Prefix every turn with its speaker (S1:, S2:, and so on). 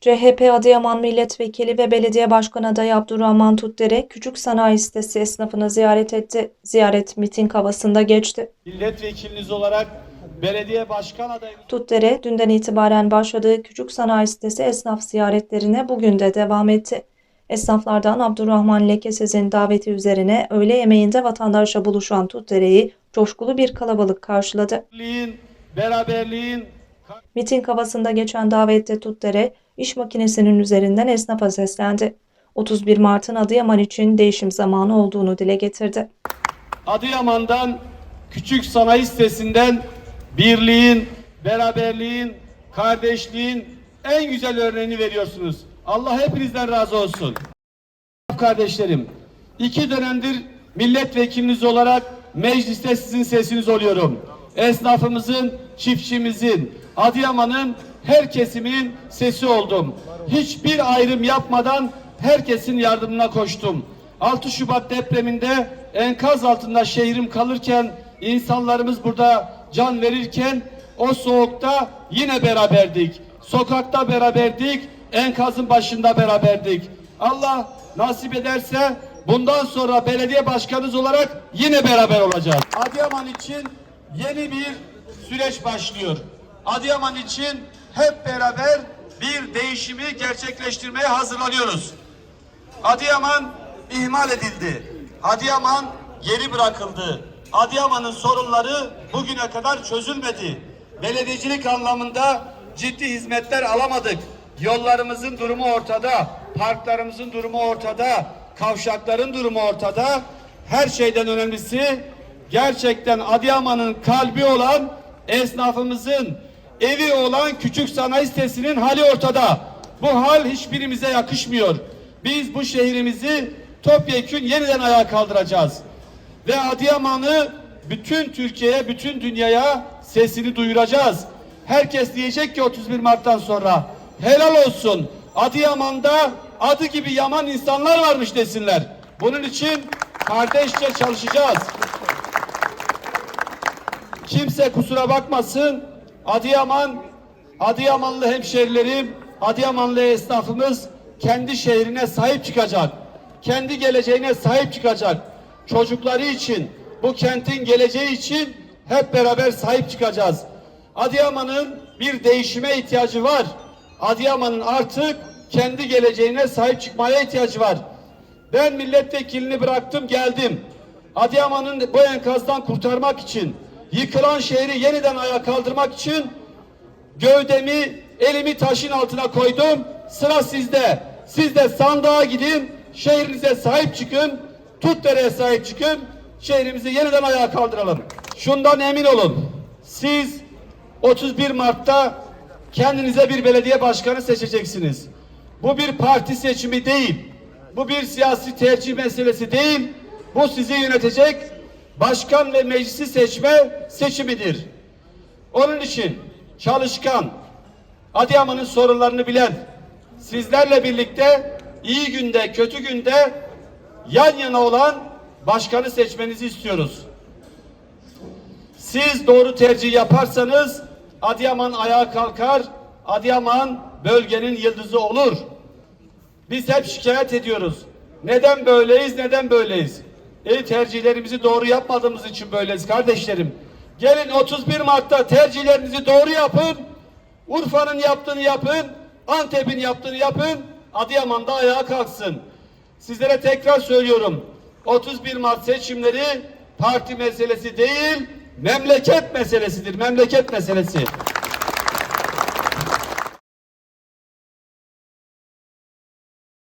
S1: CHP Adıyaman Milletvekili ve Belediye Başkanı adayı Abdurrahman Tutdere, Küçük Sanayi Sitesi esnafını ziyaret etti. Ziyaret miting havasında geçti.
S2: Milletvekiliniz olarak belediye başkan adayınız
S1: Tutdere, dünden itibaren başladığı Küçük Sanayi Sitesi esnaf ziyaretlerine bugün de devam etti. Esnaflardan Abdurrahman Lekesiz'in daveti üzerine öğle yemeğinde vatandaşla buluşan Tutdere'yi coşkulu bir kalabalık karşıladı.
S2: beraberliğin,
S1: Miting havasında geçen davette Tutdere, iş makinesinin üzerinden esnafa seslendi. 31 Mart'ın Adıyaman için değişim zamanı olduğunu dile getirdi.
S2: Adıyaman'dan küçük sanayi sitesinden birliğin, beraberliğin, kardeşliğin en güzel örneğini veriyorsunuz. Allah hepinizden razı olsun. Kardeşlerim, iki dönemdir milletvekiliniz olarak mecliste sizin sesiniz oluyorum. Esnafımızın, çiftçimizin, Adıyaman'ın her kesiminin sesi oldum. Hiçbir ayrım yapmadan herkesin yardımına koştum. 6 Şubat depreminde enkaz altında şehrim kalırken insanlarımız burada can verirken o soğukta yine beraberdik. Sokakta beraberdik, enkazın başında beraberdik. Allah nasip ederse bundan sonra belediye başkanınız olarak yine beraber olacağız. Adıyaman için yeni bir süreç başlıyor. Adıyaman için hep beraber bir değişimi gerçekleştirmeye hazırlanıyoruz. Adıyaman ihmal edildi. Adıyaman geri bırakıldı. Adıyaman'ın sorunları bugüne kadar çözülmedi. Belediyecilik anlamında ciddi hizmetler alamadık. Yollarımızın durumu ortada, parklarımızın durumu ortada, kavşakların durumu ortada. Her şeyden önemlisi gerçekten Adıyaman'ın kalbi olan esnafımızın evi olan küçük sanayi sitesinin hali ortada. Bu hal hiçbirimize yakışmıyor. Biz bu şehrimizi topyekün yeniden ayağa kaldıracağız. Ve Adıyaman'ı bütün Türkiye'ye, bütün dünyaya sesini duyuracağız. Herkes diyecek ki 31 Mart'tan sonra helal olsun. Adıyaman'da adı gibi yaman insanlar varmış desinler. Bunun için kardeşçe çalışacağız. Kimse kusura bakmasın. Adıyaman, Adıyamanlı hemşerilerim, Adıyamanlı esnafımız kendi şehrine sahip çıkacak. Kendi geleceğine sahip çıkacak. Çocukları için, bu kentin geleceği için hep beraber sahip çıkacağız. Adıyaman'ın bir değişime ihtiyacı var. Adıyaman'ın artık kendi geleceğine sahip çıkmaya ihtiyacı var. Ben milletvekilini bıraktım geldim. Adıyaman'ın bu enkazdan kurtarmak için, yıkılan şehri yeniden ayağa kaldırmak için gövdemi, elimi taşın altına koydum. Sıra sizde. Siz de sandığa gidin, şehrinize sahip çıkın, Tutdere'ye sahip çıkın, şehrimizi yeniden ayağa kaldıralım. Şundan emin olun, siz 31 Mart'ta kendinize bir belediye başkanı seçeceksiniz. Bu bir parti seçimi değil, bu bir siyasi tercih meselesi değil, bu sizi yönetecek başkan ve meclisi seçme seçimidir. Onun için çalışkan, Adıyaman'ın sorunlarını bilen, sizlerle birlikte iyi günde, kötü günde yan yana olan başkanı seçmenizi istiyoruz. Siz doğru tercih yaparsanız Adıyaman ayağa kalkar, Adıyaman bölgenin yıldızı olur. Biz hep şikayet ediyoruz. Neden böyleyiz, neden böyleyiz? E tercihlerimizi doğru yapmadığımız için böyleyiz kardeşlerim. Gelin 31 Mart'ta tercihlerinizi doğru yapın. Urfa'nın yaptığını yapın. Antep'in yaptığını yapın. Adıyaman'da ayağa kalksın. Sizlere tekrar söylüyorum. 31 Mart seçimleri parti meselesi değil, memleket meselesidir. Memleket meselesi.